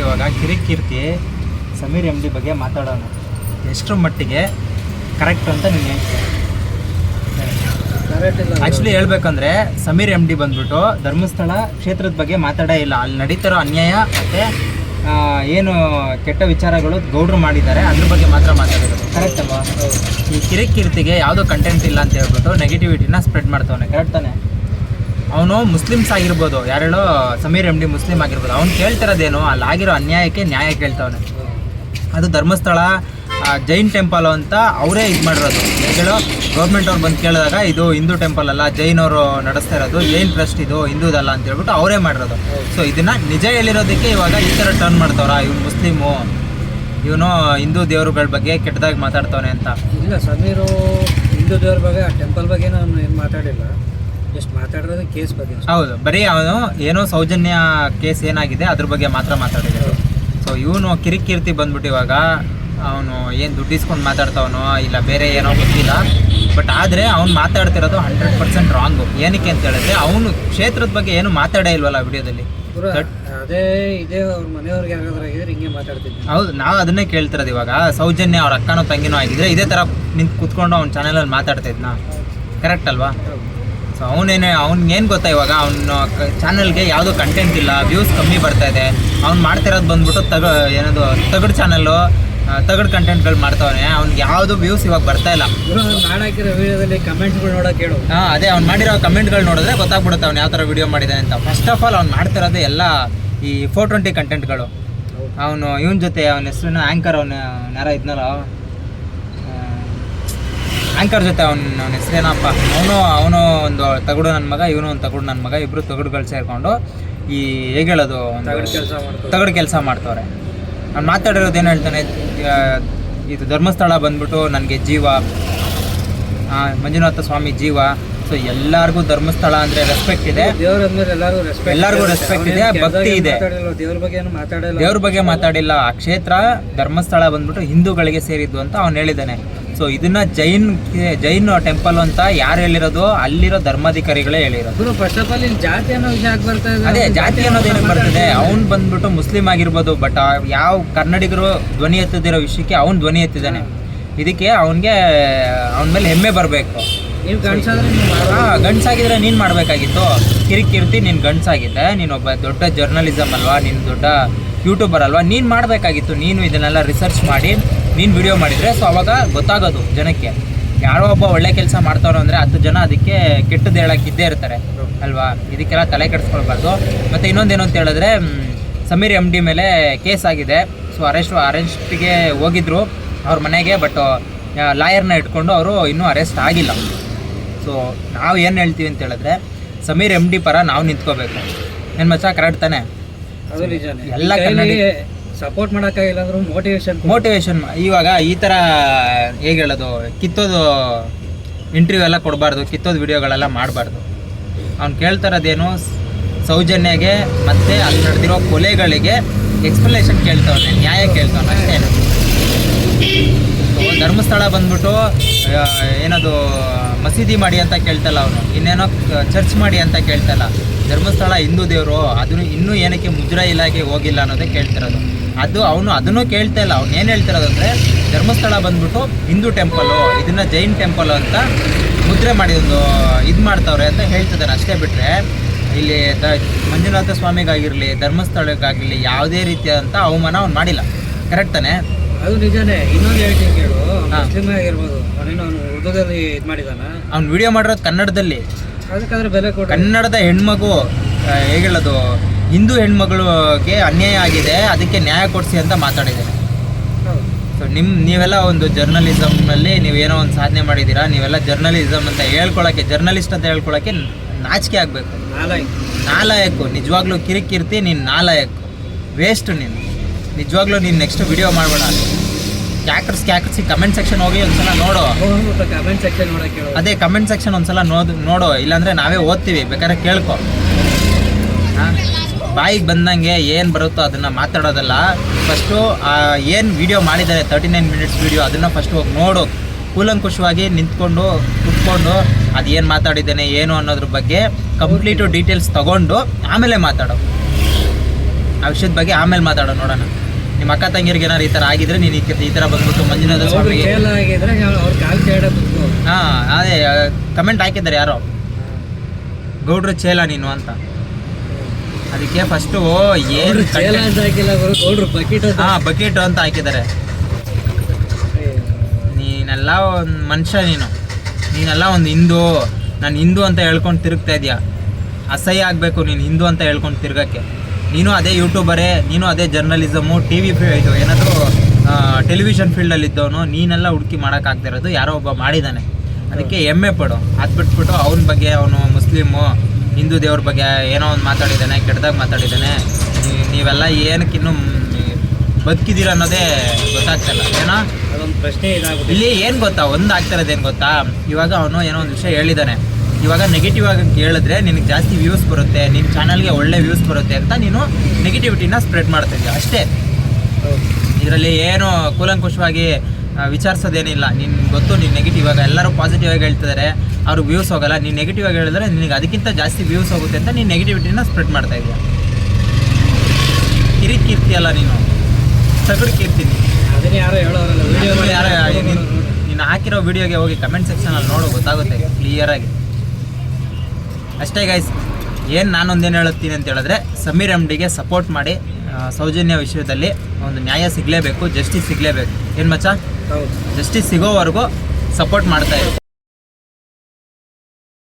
ಇವಾಗ Kirik Keerthi Sameer M D ಬಗ್ಗೆ ಮಾತಾಡೋಣ. ಎಷ್ಟರ ಮಟ್ಟಿಗೆ ಕರೆಕ್ಟ್ ಅಂತ ನೀನು ಹೇಳ್ತೀನಿ ಆ್ಯಕ್ಚುಲಿ ಹೇಳ್ಬೇಕಂದ್ರೆ ಸಮೀರ್ ಎಂ ಡಿ ಬಂದ್ಬಿಟ್ಟು ಧರ್ಮಸ್ಥಳ ಕ್ಷೇತ್ರದ ಬಗ್ಗೆ ಮಾತಾಡೇ ಇಲ್ಲ. ಅಲ್ಲಿ ನಡೀತಿರೋ ಅನ್ಯಾಯ ಮತ್ತು ಏನು ಕೆಟ್ಟ ವಿಚಾರಗಳು ಗೌಡ್ರು ಮಾಡಿದ್ದಾರೆ ಅದ್ರ ಬಗ್ಗೆ ಮಾತ್ರ ಮಾತಾಡಬೇಕು ಕರೆಕ್ಟ್ ಅಲ್ವಾ? ಈ ಕಿರಿಕೀರ್ತಿಗೆ ಯಾವುದೋ ಕಂಟೆಂಟ್ ಇಲ್ಲ ಅಂತ ಹೇಳ್ಬಿಟ್ಟು ನೆಗೆಟಿವಿಟಿನ ಸ್ಪ್ರೆಡ್ ಮಾಡ್ತವನೆ. ಕರೆಕ್ಟ್ ತಾನೆ? ಅವನು ಮುಸ್ಲಿಮ್ಸ್ ಆಗಿರ್ಬೋದು, ಯಾರು ಹೇಳೋ ಸಮೀರ್ ಎಂ ಡಿ ಮುಸ್ಲಿಮ್ ಆಗಿರ್ಬೋದು, ಅವ್ನು ಕೇಳ್ತಿರೋದೇನು, ಅಲ್ಲಿ ಆಗಿರೋ ಅನ್ಯಾಯಕ್ಕೆ ನ್ಯಾಯ ಕೇಳ್ತಾವನೆ. ಅದು ಧರ್ಮಸ್ಥಳ ಜೈನ್ ಟೆಂಪಲ್ ಅಂತ ಅವರೇ ಇದು ಮಾಡಿರೋದು. ಹೇಳೋ ಗೌರ್ಮೆಂಟ್ ಅವ್ರು ಬಂದು ಕೇಳಿದಾಗ ಇದು ಹಿಂದೂ ಟೆಂಪಲ್ ಅಲ್ಲ, ಜೈನ್ ಅವರು ನಡೆಸ್ತಾ ಇರೋದು ಜೈನ್ ಟ್ರಸ್ಟ್ ಇದು ಹಿಂದೂದಲ್ಲ ಅಂತ ಹೇಳ್ಬಿಟ್ಟು ಅವರೇ ಮಾಡಿರೋದು. ಸೊ ಇದನ್ನ ನಿಜ ಹೇಳಿರೋದಕ್ಕೆ ಇವಾಗ ಈ ಥರ ಟರ್ನ್ ಮಾಡ್ತಾವ್ರ, ಇವ್ನು ಮುಸ್ಲಿಮು. ಇವನು ಹಿಂದೂ ದೇವರುಗಳ ಬಗ್ಗೆ ಕೆಟ್ಟದಾಗಿ ಮಾತಾಡ್ತಾವನೆ ಅಂತ. ಇಲ್ಲ, ಸಮೀರು ಹಿಂದೂ ದೇವ್ರ ಬಗ್ಗೆ, ಆ ಟೆಂಪಲ್ ಬಗ್ಗೆ ನಾನು ಏನು ಮಾತಾಡಿಲ್ಲ. ಜಸ್ಟ್ ಮಾತಾಡಿರೋದು ಕೇಸ್ ಬಗ್ಗೆ. ಹೌದು ಬರೀ ಅವನು ಏನೋ ಸೌಜನ್ಯ ಕೇಸ್ ಏನಾಗಿದೆ ಅದ್ರ ಬಗ್ಗೆ ಮಾತ್ರ ಮಾತಾಡಿದ್ರು ಸೊ ಇವನು ಕಿರಿಕೀರ್ತಿ ಬಂದ್ಬಿಟ್ಟು ಇವಾಗ ಅವನು ಏನು ದುಡ್ಡು ಇಸ್ಕೊಂಡು ಮಾತಾಡ್ತಾವನೋ ಇಲ್ಲ ಬೇರೆ ಏನೋ ಗೊತ್ತಿಲ್ಲ. ಬಟ್ ಆದರೆ ಅವ್ನು ಮಾತಾಡ್ತಿರೋದು ಹಂಡ್ರೆಡ್ ಪರ್ಸೆಂಟ್ ರಾಂಗು ಏನಕ್ಕೆ ಅಂತ ಹೇಳಿದ್ರೆ ಅವನು ಕ್ಷೇತ್ರದ ಬಗ್ಗೆ ಏನು ಮಾತಾಡೇ ಇಲ್ವಲ್ಲ ವಿಡಿಯೋದಲ್ಲಿ. ಅದೇ ಇದೇ ಅವ್ರ ಮನೆಯವ್ರಿಗೆ ಯಾರಾದ್ರೂ ಆಗಿದ್ರೆ ಹಿಂಗೆ ಮಾತಾಡ್ತಿದ್ದೆ ಹೌದು ನಾವು ಅದನ್ನೇ ಕೇಳ್ತಿರೋದು ಇವಾಗ. ಸೌಜನ್ಯ ಅವ್ರ ಅಕ್ಕನೋ ತಂಗಿನೋ ಆಗಿದ್ರೆ ಇದೇ ಥರ ನಿಂತು ಕುತ್ಕೊಂಡು ಅವ್ನ ಅಲ್ಲಿ ಮಾತಾಡ್ತಾ ಇದ್ನ? ಕರೆಕ್ಟ್ ಅಲ್ವಾ? ಸೊ ಅವನೇನೆ ಅವ್ನಿಗೇನು ಗೊತ್ತಾ ಇವಾಗ? ಅವನ ಚಾನಲ್ಗೆ ಯಾವುದೋ ಕಂಟೆಂಟ್ ಇಲ್ಲ. ವ್ಯೂಸ್ ಕಮ್ಮಿ ಬರ್ತಾ ಇದೆ. ಅವ್ನು ಮಾಡ್ತಿರೋದು ಬಂದ್ಬಿಟ್ಟು ತಗ ಏನದು ತಗಡು ಚಾನಲ್ಲು ತಗಡು ಕಂಟೆಂಟ್ಗಳು ಮಾಡ್ತಾವನೆ. ಅವ್ನಿಗೆ ಯಾವುದು ವ್ಯೂಸ್ ಇವಾಗ ಬರ್ತಾ ಇಲ್ಲ. ಹಾಕಿರೋ ವಿಡಿಯೋದಲ್ಲಿ ಕಮೆಂಟ್ಗಳು ನೋಡೋಕೆ ಹೇಳು. ಹಾಂ ಅದೇ ಅವ್ನು ಮಾಡಿರೋ ಕಮೆಂಟ್ಗಳು ನೋಡಿದ್ರೆ ಗೊತ್ತಾಗ್ಬಿಡುತ್ತೆ ಅವ್ನು ಯಾವ ಥರ ವಿಡಿಯೋ ಮಾಡಿದ್ದಾನೆ ಅಂತ. ಫಸ್ಟ್ ಆಫ್ ಆಲ್ ಅವ್ನು ಮಾಡ್ತಿರೋದು ಎಲ್ಲ ಈ ಫೋರ್ ಟ್ವೆಂಟಿ ಕಂಟೆಂಟ್ಗಳು ಅವನು ಇವನ ಜೊತೆ ಅವನ ಹೆಸರು ಆ್ಯಂಕರ್ ಅವನ ಯಾರ ಇದ್ನಲ್ಲ ಆ್ಯಂಕರ್ ಜೊತೆ ಅವ್ನು ಅವನ ಹೆಸರೇನಪ್ಪ? ಅವನು ಅವನು ಒಂದು ತಗಡು ನನ್ನ ಮಗ ಇವನು ಒಂದು ತಗಡು ನನ್ನ ಮಗ ಇಬ್ಬರು ತಗಡುಗಳು ಸೇರಿಕೊಂಡು ಈ ಹೇಗೆ ಹೇಳೋದು ತಗಡು ಕೆಲಸ ಮಾಡ್ತಾರೆ ತಗಡು ಕೆಲಸ ಮಾಡ್ತವ್ರೆ. ಅವ್ನು ಮಾತಾಡಿರೋದು ಏನು ಹೇಳ್ತಾನೆ ಇದು ಧರ್ಮಸ್ಥಳ ಬಂದ್ಬಿಟ್ಟು ನನಗೆ ಜೀವ ಮಂಜುನಾಥ ಸ್ವಾಮಿ ಜೀವ ಸೊ ಎಲ್ಲಾರ್ಗು ಧರ್ಮಸ್ಥಳ ಅಂದ್ರೆ ರೆಸ್ಪೆಕ್ಟ್ ಇದೆ. ದೇವ್ರ ಎಲ್ಲರಿಗೂ ರೆಸ್ಪೆಕ್ಟ್ ಎಲ್ಲರಿಗೂ ಇದೆ, ಭಕ್ತಿ ಇದೆ. ದೇವ್ರ ಬಗ್ಗೆ ಏನು ಮಾತಾಡಿಲ್ಲ. ದೇವ್ರ ಬಗ್ಗೆ ಮಾತಾಡಿಲ್ಲ. ಆ ಕ್ಷೇತ್ರ ಧರ್ಮಸ್ಥಳ ಬಂದ್ಬಿಟ್ಟು ಹಿಂದೂಗಳಿಗೆ ಸೇರಿದ್ದು ಅಂತ ಅವ್ನು ಹೇಳಿದಾನೆ ಸೊ ಇದನ್ನ ಜೈನ್ ಜೈನ್ ಟೆಂಪಲ್ ಅಂತ ಯಾರು ಹೇಳಿರೋದು? ಅಲ್ಲಿರೋ ಧರ್ಮಾಧಿಕಾರಿಗಳೇ ಹೇಳಿರೋದು. ಫಸ್ಟ್ ಆಫ್ ಆಲ್ ಇಲ್ಲಿ ಜಾತಿ ಅನ್ನೋ ವಿಷಯ ಯಾಕೆ ಬರ್ತಾ ಇದೆ? ಅದೇ ಜಾತಿ ಅನ್ನೋದು ಬರ್ತದೆ? ಅವ್ನು ಬಂದ್ಬಿಟ್ಟು ಮುಸ್ಲಿಂ ಆಗಿರ್ಬೋದು ಬಟ್ ಯಾವ ಕನ್ನಡಿಗರು ಧ್ವನಿ ಎತ್ತದಿರೋ ವಿಷಯಕ್ಕೆ ಅವ್ನು ಧ್ವನಿ ಎತ್ತಿದ್ದಾನೆ. ಇದಕ್ಕೆ ಅವನಿಗೆ ಅವನ ಮೇಲೆ ಹೆಮ್ಮೆ ಬರಬೇಕು. ನೀವು ಗಂಡ್ಸಾದ್ರೆ ನೀವು ಹಾಂ, ಗಂಡ್ಸಾಗಿದ್ರೆ ನೀನು ಮಾಡಬೇಕಾಗಿತ್ತು. ಕಿರಿಕಿರ್ತಿ ನೀನು ಗಂಡ್ಸಾಗಿದ್ದೆ ನೀನೊಬ್ಬ ದೊಡ್ಡ ಜರ್ನಲಿಸಮ್ ಅಲ್ವಾ, ನೀನು ದೊಡ್ಡ ಯೂಟ್ಯೂಬರ್ ಅಲ್ವಾ, ನೀನು ಮಾಡಬೇಕಾಗಿತ್ತು. ನೀನು ಇದನ್ನೆಲ್ಲ ರಿಸರ್ಚ್ ಮಾಡಿ, ನೀನು ವಿಡಿಯೋ ಮಾಡಿದರೆ ಸೊ ಅವಾಗ ಗೊತ್ತಾಗೋದು ಜನಕ್ಕೆ. ಯಾರೋ ಒಬ್ಬ ಒಳ್ಳೆ ಕೆಲಸ ಮಾಡ್ತಾರೋ ಅಂದರೆ ಹತ್ತು ಜನ ಅದಕ್ಕೆ ಕೆಟ್ಟದ್ದು ಹೇಳಕ್ಕೆ ಇದ್ದೇ ಇರ್ತಾರೆ. ಅಲ್ವಾ? ಇದಕ್ಕೆಲ್ಲ ತಲೆ ಕೆಡಿಸ್ಕೊಳ್ಬಾರ್ದು. ಮತ್ತು ಇನ್ನೊಂದೇನು ಅಂತ ಹೇಳಿದ್ರೆ ಸಮೀರ್ ಎಂ ಡಿ ಮೇಲೆ ಕೇಸ್ ಆಗಿದೆ. ಸೊ ಅರೆಸ್ಟ್ ಅರೆಸ್ಟ್ಗೆ ಹೋಗಿದ್ರು. ಅವ್ರ ಮನೆಗೆ ಬಟ್ ಲಾಯರ್ನ ಇಟ್ಕೊಂಡು ಅವರು ಇನ್ನೂ ಅರೆಸ್ಟ್ ಆಗಿಲ್ಲ. ಸೊ ನಾವು ಏನು ಹೇಳ್ತೀವಿ ಅಂತ ಹೇಳಿದ್ರೆ ಸಮೀರ್ ಎಂ ಡಿ ಪರ ನಾವು ನಿಂತ್ಕೋಬೇಕು. ನನ್ನ ಮಚ್ಚ ಕರೆಕ್ಟ್ ತಾನೆ? ಅದು ನಿಜಾನೇ. ಎಲ್ಲ ಕನ್ನಡಿ- ಸಪೋರ್ಟ್ ಮಾಡೋಕ್ಕಾಗಿಲ್ಲ ಅಂದ್ರೂ ಮೋಟಿವೇಶನ್ ಮೋಟಿವೇಶನ್ ಇವಾಗ ಈ ಥರ ಹೇಗೆ ಹೇಳೋದು? ಕಿತ್ತೋದು ಇಂಟರ್ವ್ಯೂ ಎಲ್ಲ ಕೊಡಬಾರ್ದು ಕಿತ್ತೋದು ವಿಡಿಯೋಗಳೆಲ್ಲ ಮಾಡಬಾರ್ದು. ಅವ್ನು ಕೇಳ್ತಾರದೇನು ಸೌಜನ್ಯಗೆ ಮತ್ತು ಅಲ್ಲಿ ನಡೆದಿರೋ ಕೊಲೆಗಳಿಗೆ ಎಕ್ಸ್ಪ್ಲನೇಷನ್ ಕೇಳ್ತಾವನೆ ನ್ಯಾಯ ಕೇಳ್ತಾವನೆ ಅಷ್ಟೇ. ಧರ್ಮಸ್ಥಳ ಬಂದ್ಬಿಟ್ಟು ಏನದು ಮಸೀದಿ ಮಾಡಿ ಅಂತ ಕೇಳ್ತಲ್ಲ ಅವನು. ಇನ್ನೇನೋ ಚರ್ಚ್ ಮಾಡಿ ಅಂತ ಕೇಳ್ತಲ್ಲ. ಧರ್ಮಸ್ಥಳ ಹಿಂದೂ ದೇವರು, ಅದನ್ನು ಇನ್ನೂ ಏನಕ್ಕೆ ಮುಜರಾ ಇಲಾಖೆ ಹೋಗಿಲ್ಲ ಅನ್ನೋದೇ ಕೇಳ್ತಿರೋದು. ಅದು ಅವನು ಅದನ್ನು ಕೇಳ್ತಾ ಇಲ್ಲ. ಅವ್ನು ಏನು ಹೇಳ್ತಿರೋದು ಅಂದರೆ, ಧರ್ಮಸ್ಥಳ ಬಂದ್ಬಿಟ್ಟು ಹಿಂದೂ ಟೆಂಪಲು ಇದನ್ನು ಜೈನ್ ಟೆಂಪಲ್ ಅಂತ ಮುದ್ರೆ ಮಾಡಿದ್ದು, ಇದು ಮಾಡ್ತಾವ್ರೆ ಅಂತ ಹೇಳ್ತಿದ್ದಾನೆ ಅಷ್ಟೇ ಬಿಟ್ಟರೆ ಇಲ್ಲಿ ದ, ಮಂಜುನಾಥ ಸ್ವಾಮಿಗಾಗಿರಲಿ ಧರ್ಮಸ್ಥಳಕ್ಕಾಗಿರಲಿ ಯಾವುದೇ ರೀತಿಯಾದಂಥ ಅವಮಾನ ಅವ್ನು ಮಾಡಿಲ್ಲ. ಕರೆಕ್ಟ್ ತಾನೆ? ಅದು ನಿಜನೇ. ಇನ್ನೊಂದು ಹೇಳ್ತೀನಿ ಕೇಳು. ಮುಸ್ಲಿಮ್ ಆಗಿರ್ಬೋದು. ಅವನೇನು ಅವನು ಉರ್ದುದಲ್ಲಿ ಇದು ಮಾಡಿದಾನ. ಅವ್ನು ವಿಡಿಯೋ ಮಾಡಿರೋದು ಕನ್ನಡದಲ್ಲಿ. ಅದಕ್ಕಾದ್ರೆ ಬೆಲೆ ಕೊಡ. ಕನ್ನಡದ ಹೆಣ್ಮಗು ಆ, ಹೇಗೆ ಹೇಳೋದು ಹಿಂದೂ ಹೆಣ್ಮಗಳಿಗೆ ಅನ್ಯಾಯ ಆಗಿದೆ ಅದಕ್ಕೆ ನ್ಯಾಯ ಕೊಡಿಸಿ ಅಂತ ಮಾತಾಡಿದ್ದಾರೆ ಸೊ ನಿಮ್ಮ ನೀವೆಲ್ಲ ಒಂದು ಜರ್ನಲಿಸಮ್ನಲ್ಲಿ ನೀವೇನೋ ಒಂದು ಸಾಧನೆ ಮಾಡಿದ್ದೀರಾ ನೀವೆಲ್ಲ ಜರ್ನಲಿಸಮ್ ಅಂತ ಹೇಳ್ಕೊಳಕ್ಕೆ ಜರ್ನಲಿಸ್ಟ್ ಅಂತ ಹೇಳ್ಕೊಳಕ್ಕೆ ನಾಚಿಕೆ ಆಗಬೇಕು. ನಾಲ್ಕು ನಾಲಾಯಕ್ಕು ನಿಜವಾಗ್ಲೂ ಕಿರಿಕಿರ್ತಿ ನೀನು ನಾಲಾಯಕ್ಕು ವೇಸ್ಟ್ ನೀನು. ನಿಜವಾಗ್ಲೂ ನೀನು ನೆಕ್ಸ್ಟ್ ವಿಡಿಯೋ ಮಾಡಬೇಡ. ಕ್ಯಾಕರ್ಸ್ ಕ್ಯಾಕರ್ಸಿ ಕಮೆಂಟ್ ಸೆಕ್ಷನ್ ಹೋಗಿ ಒಂದ್ಸಲ ನೋಡು. ಕಮೆಂಟ್ ಸೆಕ್ಷನ್ ನೋಡಕ್ಕೆ ಅದೇ ಕಮೆಂಟ್ ಸೆಕ್ಷನ್ ಒಂದ್ಸಲ ನೋಡು ನೋಡು, ಇಲ್ಲಾಂದ್ರೆ ನಾವೇ ಓದ್ತೀವಿ, ಬೇಕಾದ್ರೆ ಕೇಳ್ಕೊ. ಬಾಯಿಗೆ ಬಂದಂಗೆ ಏನು ಬರುತ್ತೋ ಅದನ್ನು ಮಾತಾಡೋದಲ್ಲ. ಫಸ್ಟು ಏನು ವಿಡಿಯೋ ಮಾಡಿದ್ದಾರೆ ತರ್ಟಿ ನೈನ್ ಮಿನಿಟ್ಸ್ ವಿಡಿಯೋ ಅದನ್ನು ಫಸ್ಟ್ ಹೋಗಿ ನೋಡು. ಕೂಲಂಕುಷವಾಗಿ ನಿಂತ್ಕೊಂಡು, ಕುತ್ಕೊಂಡು ಅದು ಏನು ಮಾತಾಡಿದ್ದೇನೆ, ಏನು ಅನ್ನೋದ್ರ ಬಗ್ಗೆ ಕಂಪ್ಲೀಟು ಡೀಟೇಲ್ಸ್ ತಗೊಂಡು ಆಮೇಲೆ ಮಾತಾಡೋ. ಆ ವಿಷಯದ ಬಗ್ಗೆ ಆಮೇಲೆ ಮಾತಾಡೋ, ನೋಡೋಣ. ನಿಮ್ಮ ಅಕ್ಕ ತಂಗಿರಿಗೆ ಏನಾರು ಈ ತರ ಆಗಿದ್ರೆ ನೀನು ಈ- ತರ ಥರ ಬಂದ್ಬಿಟ್ಟು ಮಂಜುನಾಥ ಸ್ವಾಮಿಗೆ ಬಿಟ್ಟು ಹಾಂ ಅದೇ ಕಮೆಂಟ್ ಹಾಕಿದ್ದಾರೆ ಯಾರೋ. ಗೌಡ್ರು ಚೇಲ ನೀನು ಅಂತ. ಅದಕ್ಕೆ ಫಸ್ಟು ಏನು ಹಾಂ ಬಕೆಟ್ ಅಂತ ಹಾಕಿದ್ದಾರೆ. ನೀನೆಲ್ಲ ಒಂದು ಮನುಷ್ಯ ನೀನು. ನೀನೆಲ್ಲ ಒಂದು ಹಿಂದೂ. ನಾನು ಹಿಂದೂ ಅಂತ ಹೇಳ್ಕೊಂಡು ತಿರುಗ್ತಾ ಇದೀಯ? ಅಸಹ್ಯ ಆಗಬೇಕು ನೀನು ಹಿಂದೂ ಅಂತ ಹೇಳ್ಕೊಂಡು ತಿರ್ಗಕ್ಕೆ. ನೀನು ಅದೇ ಯೂಟ್ಯೂಬರೇ ನೀನು ಅದೇ ಜರ್ನಲಿಸಮು ಟಿ ವಿ ಇದು ಏನಾದರೂ ಟೆಲಿವಿಷನ್ ಫೀಲ್ಡಲ್ಲಿದ್ದವನು ನೀನೆಲ್ಲ ಹುಡುಕಿ ಮಾಡೋಕ್ಕಾಗ್ದಿರೋದು ಯಾರೋ ಒಬ್ಬ ಮಾಡಿದ್ದಾನೆ ಅದಕ್ಕೆ ಹೆಮ್ಮೆ ಪಡು ಅದು ಬಿಟ್ಬಿಟ್ಟು ಅವನ ಬಗ್ಗೆ ಅವನು ಮುಸ್ಲಿಮು ಹಿಂದೂ ದೇವ್ರ ಬಗ್ಗೆ ಏನೋ ಒಂದು ಮಾತಾಡಿದ್ದಾನೆ ಕೆಟ್ಟದಾಗ ಮಾತಾಡಿದ್ದಾನೆ ನೀವೆಲ್ಲ ಏನಕ್ಕಿನ್ನೂ ಬದುಕಿದ್ದೀರ ಅನ್ನೋದೇ ಗೊತ್ತಾಗ್ತಲ್ಲ ಏನೋ? ಅದೊಂದು ಪ್ರಶ್ನೆ ಇಲ್ಲಿ ಏನು ಗೊತ್ತಾ? ಒಂದು ಆಗ್ತಾ ಇರೋದೇನು ಗೊತ್ತಾ? ಇವಾಗ ಅವನು ಏನೋ ಒಂದು ವಿಷಯ ಹೇಳಿದ್ದಾನೆ ಇವಾಗ ನೆಗೆಟಿವ್ ಆಗಿ ಕೇಳಿದ್ರೆ ನಿನಗೆ ಜಾಸ್ತಿ ವ್ಯೂಸ್ ಬರುತ್ತೆ ನಿನ್ನ ಚಾನಲ್ಗೆ ಒಳ್ಳೆ ವ್ಯೂಸ್ ಬರುತ್ತೆ ಅಂತ ನೀನು ನೆಗೆಟಿವಿಟಿನ ಸ್ಪ್ರೆಡ್ ಮಾಡ್ತಿದ್ದೆ ಅಷ್ಟೇ. ಇದರಲ್ಲಿ ಏನು ಕೂಲಂಕುಷವಾಗಿ ವಿಚಾರಿಸೋದೇನಿಲ್ಲ. ನಿನ್ ಗೊತ್ತು ನೀನು ನೆಗೆಟಿವ್ ಆಗ ಎಲ್ಲರೂ ಪಾಸಿಟಿವ್ ಆಗಿ ಹೇಳ್ತಿದ್ದಾರೆ ಅವ್ರಿಗೆ ವ್ಯೂಸ್ ಹೋಗಲ್ಲ. ನೀನು ನೆಗೆಟಿವ್ ಆಗಿ ಹೇಳಿದ್ರೆ ನಿನಗೆ ಅದಕ್ಕಿಂತ ಜಾಸ್ತಿ ವ್ಯೂಸ್ ಹೋಗುತ್ತೆ ಅಂತ ನೀನು ನೆಗೆಟಿವಿಟಿನ ಸ್ಪ್ರೆಡ್ ಮಾಡ್ತಾ ಇದೀಯ? ಕಿರಿ ಕೀರ್ತಿ ಅಲ್ಲ ನೀನು. ಸಗಡು ಕೀರ್ತಿ ನೀನು. ಅದನ್ನೇ ಯಾರೋ ಹೇಳೋರಲ್ಲ ವಿಡಿಯೋ ಯಾರೋ ನೀನು ಹಾಕಿರೋ ವಿಡಿಯೋಗೆ ಹೋಗಿ ಕಮೆಂಟ್ ಸೆಕ್ಷನಲ್ಲಿ ನೋಡು ಗೊತ್ತಾಗುತ್ತೆ ಕ್ಲಿಯರಾಗಿ ಅಷ್ಟೇ ಗೈಸ್ ಏನು ನಾನೊಂದೇನು ಹೇಳುತ್ತೀನಿ ಅಂತ ಹೇಳಿದ್ರೆ ಸಮೀರ್ ಎಂ ಡಿಗೆ ಸಪೋರ್ಟ್ ಮಾಡಿ ಸೌಜನ್ಯ ವಿಷಯದಲ್ಲಿ ಒಂದು ನ್ಯಾಯ ಸಿಗಲೇಬೇಕು ಜಸ್ಟಿಸ್ ಸಿಗಲೇಬೇಕು. ಏನು ಮಚ್ಚ? ಜಸ್ಟಿಸ್ ಸಿಗೋವರೆಗೂ ಸಪೋರ್ಟ್ ಮಾಡ್ತಾ ಇರು.